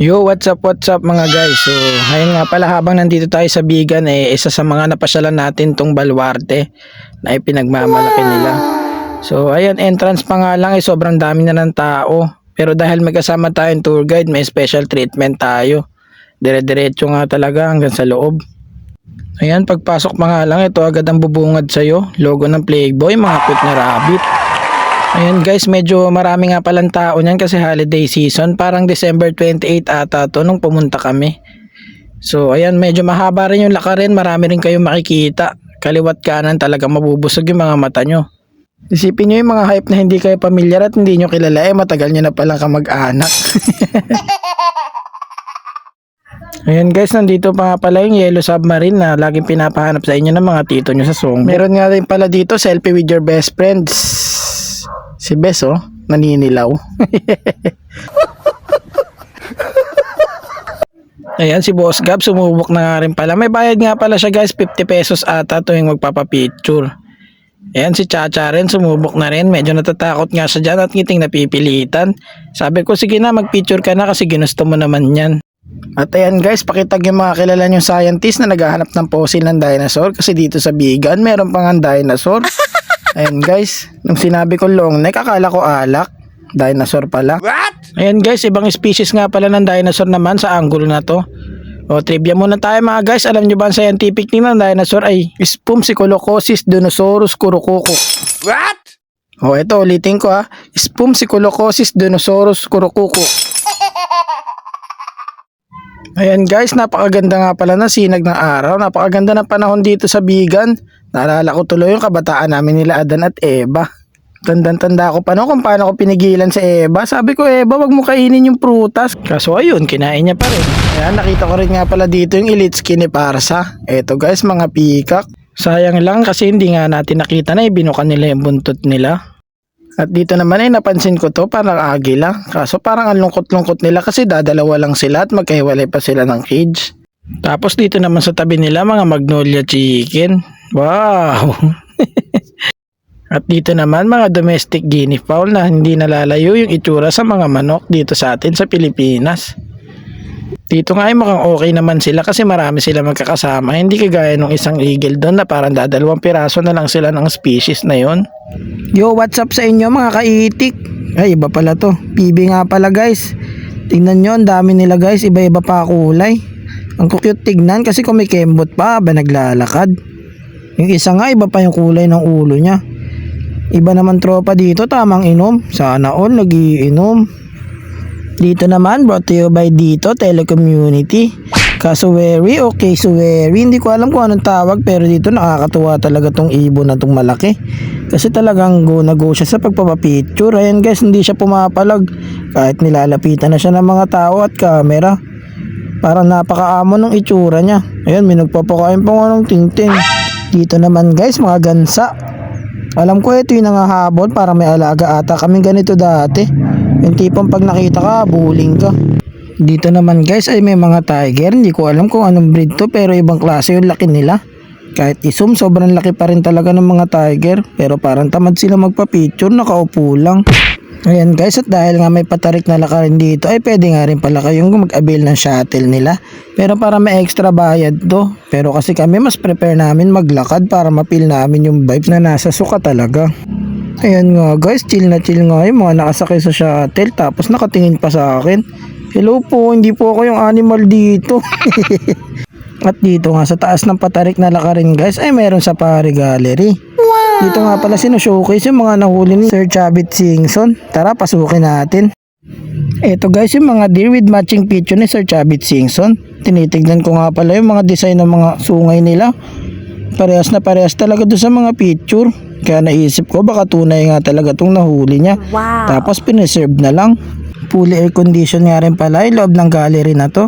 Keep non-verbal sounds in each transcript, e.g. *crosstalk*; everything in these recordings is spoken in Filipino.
Yo, what's up, what's up mga guys? So, ngayon nga pala habang nandito tayo sa Bigan, eh, isa sa mga napasyalan natin tong Baluarte na ipinagmamalaki nila. So, ayan, entrance pa nga lang, eh, sobrang dami na ng tao. Pero dahil may kasama tayong tour guide, may special treatment tayo. Dire-diretso nga talaga hanggang sa loob. Ayan, pagpasok pa nga lang, ito agad ang bubungad sa'yo. Logo ng Playboy, mga cute na rabbit. Ayan guys, medyo marami nga palang tao niyan kasi holiday season. Parang December 28 ata to nung pumunta kami. So ayan, medyo mahaba rin yung lakarin. Marami rin kayong makikita. Kaliwat kanan talaga mabubusog yung mga mata nyo. Isipin nyo yung mga hype na hindi kayo pamilyar at hindi nyo kilala eh matagal nyo na palang kamag-anak. *laughs* Ayan guys, nandito pa nga pala yung Yellow Submarine na laging pinapahanap sa inyo ng mga tito nyo sa song. Meron nga rin pala dito, selfie with your best friends. Si Bes oh, naninilaw. Ayan si Boss Gab, sumubok na nga rin pala. May bayad nga pala siya guys, 50 pesos ata tuwing magpapapicture. Ayan si Chacha rin, sumubok na rin. Medyo natatakot nga siya dyan at ngiting napipilitan. Sabi ko, sige na, magpicture ka na kasi ginusto mo naman yan. At ayan guys, pakitag yung mga kilala yung scientist na naghahanap ng fossil ng dinosaur kasi dito sa Bigan, meron pang ang dinosaur. *laughs* Ayan guys, nung sinabi ko long neck, akala ko alak. Dinosaur pala. What? Ayan guys, ibang species nga pala ng dinosaur naman sa angulo na to. O trivia muna tayo mga guys. Alam nyo ba ang scientific name ng dinosaur ay Spumsiculocosis dinosaurus kurukuku. What? O ito ulitin ko ha. Spumsiculocosis dinosaurus kurukuku. Ayan guys, napakaganda nga pala na sinag ng araw. Napakaganda ng panahon dito sa Bigan. Naalala ko tuloy yung kabataan namin nila Adan at Eva. Tandang-tanda ko pa no kung paano ko pinigilan si Eva. Sabi ko, Eva, wag mo kainin yung prutas. Kaso ayun, kinain niya pa rin. Ayan, nakita ko rin nga pala dito yung elite skin ni Parsa. Eto guys, mga pikak. Sayang lang kasi hindi nga natin nakita na ibinukan nila yung buntot nila. At dito naman ay napansin ko to parang agila. Kaso parang ang lungkot-lungkot nila kasi dadalawa lang sila at magkahiwalay pa sila ng cage. Tapos dito naman sa tabi nila mga magnolia chicken. Wow! *laughs* At dito naman mga domestic guinea fowl na hindi nalalayo yung itsura sa mga manok dito sa atin sa Pilipinas. Dito nga ay mukhang okay naman sila kasi marami sila magkakasama. Hindi kagaya nung isang eagle doon na parang dadalawang piraso na lang sila ng species na yon. Yo, what's up sa inyo mga kaitik? Ay, iba pala to. PB nga pala guys. Tingnan nyo, ang dami nila guys. Iba-iba pa kulay. Ang cute tignan kasi kumikembot pa ba naglalakad. Yung isa nga, iba pa yung kulay ng ulo niya. Iba naman tropa dito, tamang inom. Sana all nagiinom. Dito naman, brought to you by Dito Telecommunity. Kasuweri o Kasuweri, hindi ko alam kung anong tawag pero dito nakakatuwa talaga tong ibon na tong malaki. Kasi talagang go na go siya sa pagpapapicture. Ayan guys, hindi siya pumapalag. Kahit nilalapitan na siya ng mga tao at camera. Parang napakaamo ng itsura niya. Ayan, may nagpapakain pa ng tingting. Dito naman guys, mga gansa. Alam ko ito yung nangahabol para may alaga ata kami ganito dati. Yung tipong pag nakita ka, buling ka. Dito naman guys ay may mga tiger. Hindi ko alam kung anong breed to pero ibang klase yung laki nila. Kahit isum, sobrang laki pa rin talaga ng mga tiger. Pero parang tamad sila magpa-picture, nakaupo lang. Ayan guys, at dahil nga may patarik na lakarin dito, ay pwede nga rin pala kayong mag-avail ng shuttle nila. Pero para may extra bayad to. Pero kasi kami mas prepare namin maglakad para mapil namin yung vibes na nasa suka talaga. Ayan nga guys, chill na chill nga yung mga nakasakay sa shuttle tapos nakatingin pa sa akin. Hello po, hindi po ako yung animal dito. *laughs* At dito nga sa taas ng patarik na lakarin guys ay meron sa Pari Gallery. Dito nga pala sino-showcase yung mga nahuli ni Sir Chavit Singson. Tara, pasukin natin. Ito guys, yung mga deer with matching picture ni Sir Chavit Singson. Tinitignan ko nga pala yung mga design ng mga sungay nila. Parehas na parehas talaga doon sa mga picture. Kaya naisip ko baka tunay nga talaga itong nahuli niya. Wow. Tapos pineserve na lang. Fully air condition nga rin pala yung loob ng gallery na to.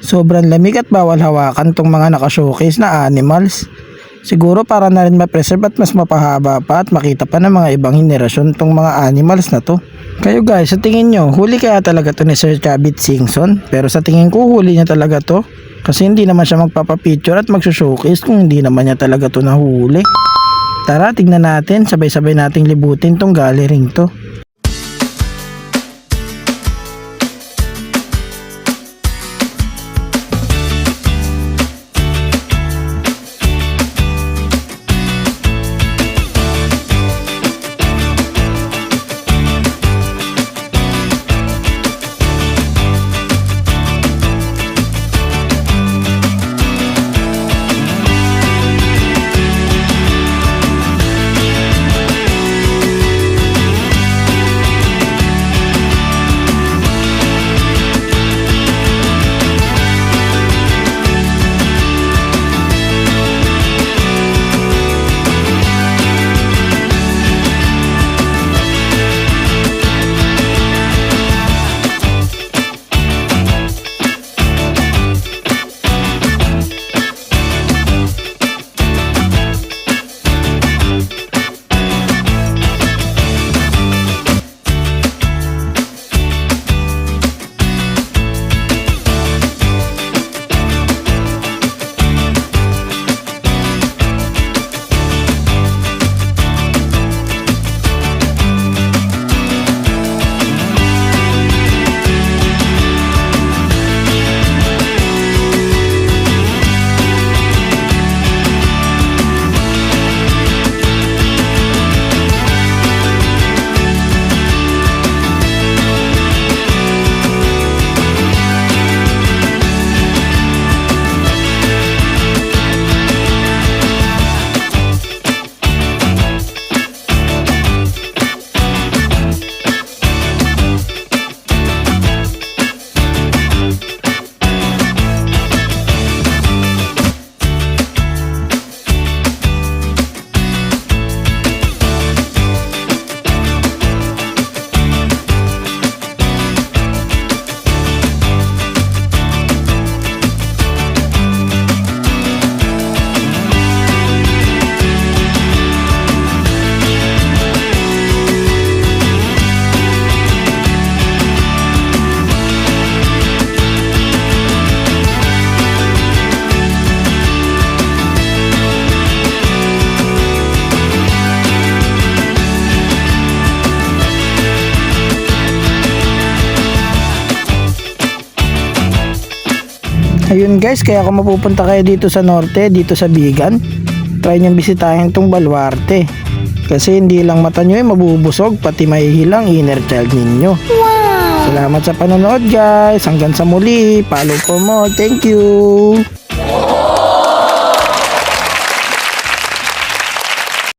Sobrang lamig at bawal hawakan tong mga naka-showcase na animals. Siguro para na rin ma-preserve at mas mapahaba pa at makita pa ng mga ibang henerasyon tong mga animals na to. Kayo guys, sa tingin nyo, huli kaya talaga to ni Sir Chavit Singson? Pero sa tingin ko, huli niya talaga to. Kasi hindi naman siya magpapapicture at magsushowcase kung hindi naman niya talaga to nahuli. Tara, tignan natin. Sabay-sabay nating libutin tong gallery to. Ayun guys, kaya kung mapupunta kayo dito sa norte, dito sa Bigan, try nyo bisitahin tong Baluarte. Kasi hindi lang mata nyo ay mabubusog, pati mahihilang inner child ninyo. Salamat sa panonood guys. Hanggang sa muli. Follow for more. Thank you.